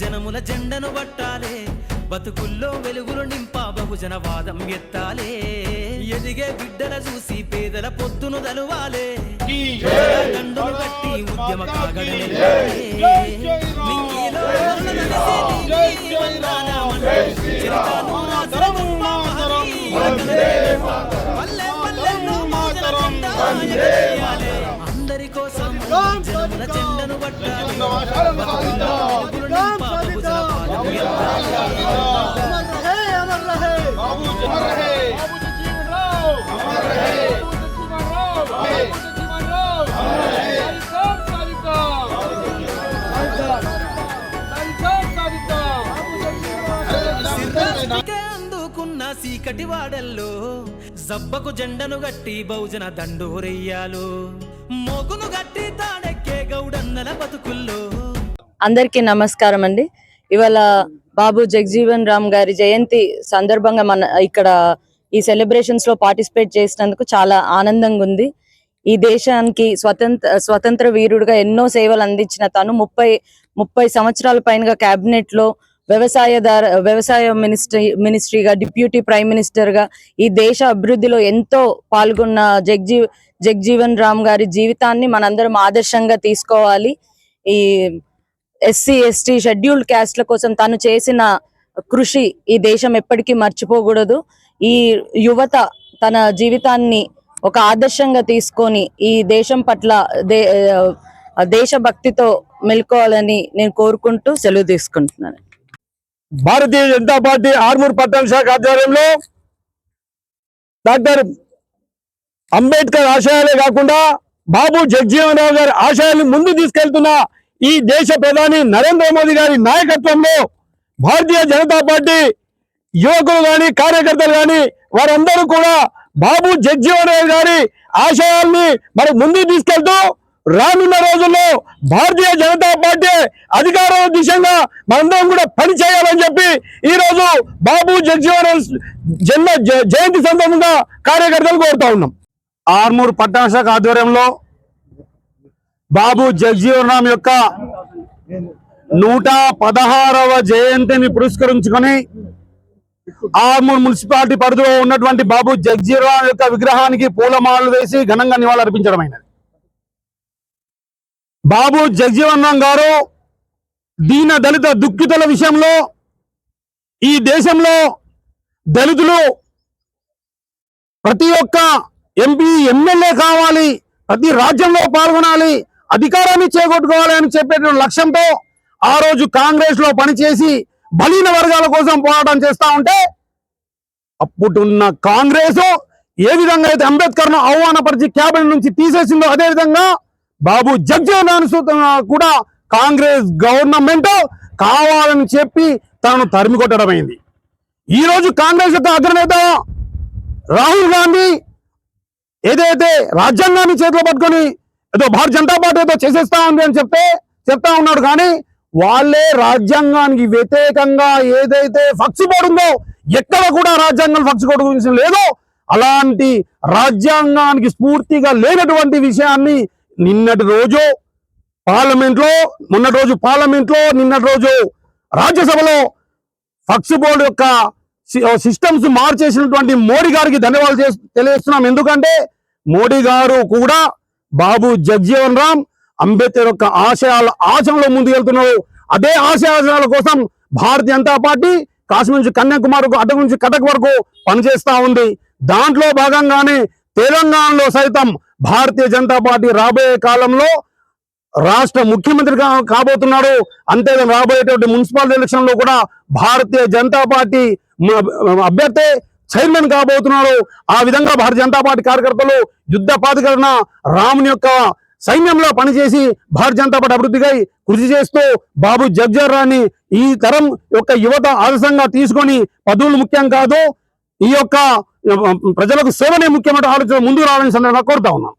జనముల జెండను పట్టాలే బతుకుల్లో వెలుగులు నింపా బహుజన వాదం ఎత్తాలే ఎదిగే బిడ్డల చూసి పేదల పొద్దును దలువాలే దండును కట్టి ఉద్యమ కాగడలే పల్లె అందుకున్న సీకటి వాడల్లో? జబ్బకు జెండను గట్టి బహుజన దండోరెయ్యాలు? మోగును గట్టి తాడెక్కే గౌడన్నల బతుకుల్లో. అందరికీ నమస్కారం అండి. ఇవాళ బాబు జగజీవన్ రామ్ గారి జయంతి సందర్భంగా మన ఇక్కడ ఈ సెలబ్రేషన్స్లో పార్టిసిపేట్ చేసినందుకు చాలా ఆనందంగా ఉంది. ఈ దేశానికి స్వతంత్ర స్వతంత్ర వీరుడుగా ఎన్నో సేవలు అందించిన తను ముప్పై ముప్పై సంవత్సరాల పైనగా క్యాబినెట్లో వ్యవసాయదార వ్యవసాయ మినిస్ట్రీ మినిస్ట్రీగా డిప్యూటీ ప్రైమ్ మినిస్టర్గా ఈ దేశ అభివృద్ధిలో ఎంతో పాల్గొన్న జగ్జీ జగ్జీవన్ రామ్ గారి జీవితాన్ని మనందరం ఆదర్శంగా తీసుకోవాలి. ఈ ఎస్సీ ఎస్టీ షెడ్యూల్డ్ క్యాస్ట్ల కోసం తను చేసిన కృషి ఈ దేశం ఎప్పటికీ మర్చిపోకూడదు. ఈ యువత తన జీవితాన్ని ఒక ఆదర్శంగా తీసుకొని ఈ దేశం పట్ల దే దేశభక్తితో మెలుకోవాలని నేను కోరుకుంటూ సెలవు తీసుకుంటున్నాను. భారతీయ జనతా పార్టీ ఆర్మూర్ పట్టణ శాఖ ఆధ్వర్యంలో డాక్టర్ అంబేద్కర్ ఆశయాలే కాకుండా బాబు జగజీవన్ గారి ఆశయాలను ముందు తీసుకెళ్తున్న ఈ దేశ ప్రధాని నరేంద్ర మోదీ గారి నాయకత్వంలో భారతీయ జనతా పార్టీ యువకులు కానీ కార్యకర్తలు కానీ వారందరూ కూడా బాబు జగజీవన్ గారి ఆశయాల్ని మరి ముందు తీసుకెళ్తూ రానున్న రోజుల్లో భారతీయ జనతా పార్టీ అధికార దిశగా మనందరం కూడా పని చేయాలని చెప్పి ఈ రోజు బాబు జగజీవన్ జన్మ జయంతి సందర్భంగా కార్యకర్తలు కోరుతా ఉన్నాం. ఆర్మూర్ పట్టణ శాఖ ఆధ్వర్యంలో బాబు జగజీవన్ రామ్ యొక్క నూట పదహారవ జయంతిని పురస్కరించుకొని ఆర్మూర్ మున్సిపాలిటీ పరిధిలో ఉన్నటువంటి బాబు జగజీవన్ యొక్క విగ్రహానికి పూలమాలలు వేసి ఘనంగా నివాళులర్పించడం అయినది బాబు జగజీవన్ రామ్ గారు దీన దళిత దుఃఖితుల విషయంలో ఈ దేశంలో దళితులు ప్రతి ఒక్క ఎంపీ ఎమ్మెల్యే కావాలి ప్రతి రాజ్యంలో పాల్గొనాలి అధికారాన్ని చేకొట్టుకోవాలి అని చెప్పేటువంటి లక్ష్యంతో ఆ రోజు కాంగ్రెస్లో పనిచేసి బలీన వర్గాల కోసం పోరాటం చేస్తా ఉంటే అప్పుడున్న కాంగ్రెస్ ఏ విధంగా అయితే అంబేద్కర్ను ఆహ్వానపరిచి క్యాబినెట్ నుంచి తీసేసిందో అదే విధంగా బాబు జగ్జీవన్ కూడా కాంగ్రెస్ గవర్నమెంట్ కావాలని చెప్పి తనను తరిమి కొట్టడమైంది ఈ రోజు కాంగ్రెస్ యొక్క అగ్రనేత రాహుల్ గాంధీ ఏదైతే రాజ్యాంగాన్ని చేతిలో పట్టుకొని ఏదో భారత జనతా పార్టీ ఏదో చేసేస్తా ఉంది అని చెప్తే చెప్తా ఉన్నాడు కానీ వాళ్ళే రాజ్యాంగానికి వ్యతిరేకంగా ఏదైతే ఫక్స్ పడుందో ఎక్కడ కూడా రాజ్యాంగం ఫక్స్ బోర్డు లేదో అలాంటి రాజ్యాంగానికి స్ఫూర్తిగా లేనటువంటి విషయాన్ని నిన్నటి రోజు పార్లమెంట్లో మొన్నటి రోజు పార్లమెంట్లో నిన్నటి రోజు రాజ్యసభలో ఫక్స్ బోర్డు యొక్క సిస్టమ్స్ మార్చేసినటువంటి మోడీ గారికి ధన్యవాదాలు తెలియజేస్తున్నాం. ఎందుకంటే మోడీ గారు కూడా బాబు జగ్జీవన్ రామ్ అంబేద్కర్ యొక్క ఆశయాల ఆచరణలో ముందుకెళ్తున్నారు. అదే ఆశయాల కోసం భారతీయ జనతా పార్టీ కాశ్మీర్ నుంచి కన్యాకుమారి అటు నుంచి కటక్ వరకు పనిచేస్తా ఉంది. దాంట్లో భాగంగానే తెలంగాణలో సైతం భారతీయ జనతా పార్టీ రాబోయే కాలంలో రాష్ట్ర ముఖ్యమంత్రి కా- కాబోతున్నాడు. అంతేగాని రాబోయేటువంటి మున్సిపల్ ఎలక్షన్లో కూడా భారతీయ జనతా పార్టీ అభ్యర్థి చైర్మన్ కాబోతున్నాడు. ఆ విధంగా భారతీయ జనతా పార్టీ కార్యకర్తలు యుద్ధ ప్రాధికరణ రాముని యొక్క సైన్యంలో పనిచేసి భారతీయ జనతా పార్టీ అభివృద్ధికై కృషి చేస్తూ బాబు జగ్జర్రాన్ని ఈ తరం యొక్క యువత ఆదర్శంగా తీసుకొని పదవులు ముఖ్యం కాదు. ఈ యొక్క ప్రజలకు సేవనే ముఖ్యమైన ఆలోచన ముందుకు రావాలని సందర్భంగా కోరుతా ఉన్నాను.